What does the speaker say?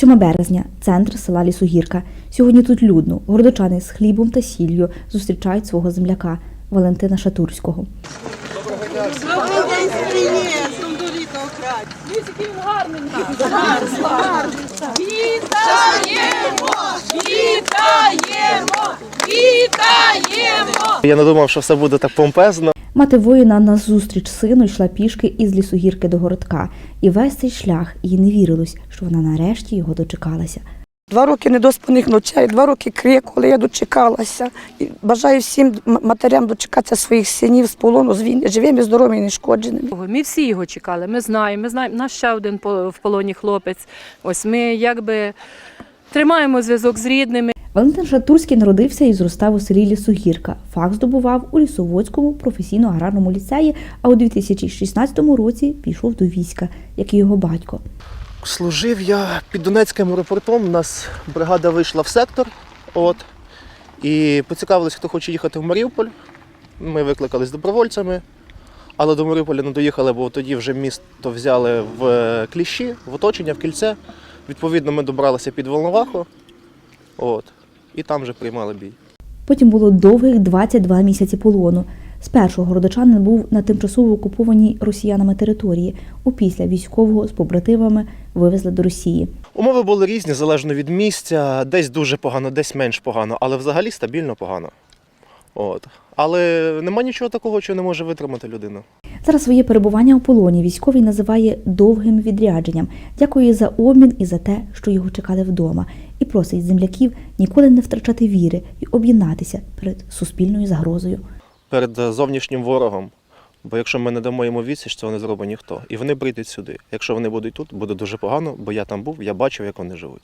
7 березня, центр села Лісогірка. Сьогодні тут людно. Городочани з хлібом та сіллю зустрічають свого земляка Валентина Шатурського. Добрий день з приїздом до рідного краю. Я не думав, що все буде так помпезно. Мати воїна на зустріч сину йшла пішки із лісогірки до городка, і весь цей шлях їй не вірилось, що вона нарешті його дочекалася. Два роки недоспаних ночей, два роки крику, але я дочекалася. І бажаю всім матерям дочекатися своїх синів з полону, з війни, живими, здоровими і нешкодженими. Ми всі його чекали. Ми знаємо. Ми знаємо, наш ще один по- в полоні хлопець. Ось ми якби тримаємо зв'язок з рідними. Валентин Шатурський народився і зростав у селі Лісогірка. Фах здобував у Лісоводському професійно-аграрному ліцеї, а у 2016 році пішов до війська, як і його батько. Служив я під Донецьким аеропортом. У нас бригада вийшла в сектор. От, і поцікавилися, хто хоче їхати в Маріуполь. Ми викликались добровольцями, але до Маріуполя не доїхали, бо тоді вже місто взяли в е, кліщі, в оточення, в кільце. Відповідно, ми добралися під Волноваху. От, і там вже приймали бій. Потім було довгих 22 місяці полону. Спершу городочанин був на тимчасово окупованій росіянами території. Опісля військового з побратимами вивезли до Росії. Умови були різні, залежно від місця, десь дуже погано, десь менш погано, але взагалі стабільно погано. От. Але нема нічого такого, що не може витримати людина. Зараз своє перебування у полоні військовий називає довгим відрядженням. Дякує за обмін і за те, що його чекали вдома, і просить земляків ніколи не втрачати віри і об'єднатися перед суспільною загрозою. Перед е, зовнішнім ворогом. Бо якщо ми не дамо йому відсіч, цього не зробить ніхто. І вони прийдуть сюди. Якщо вони будуть тут, буде дуже погано, бо я там був, я бачив, як вони живуть.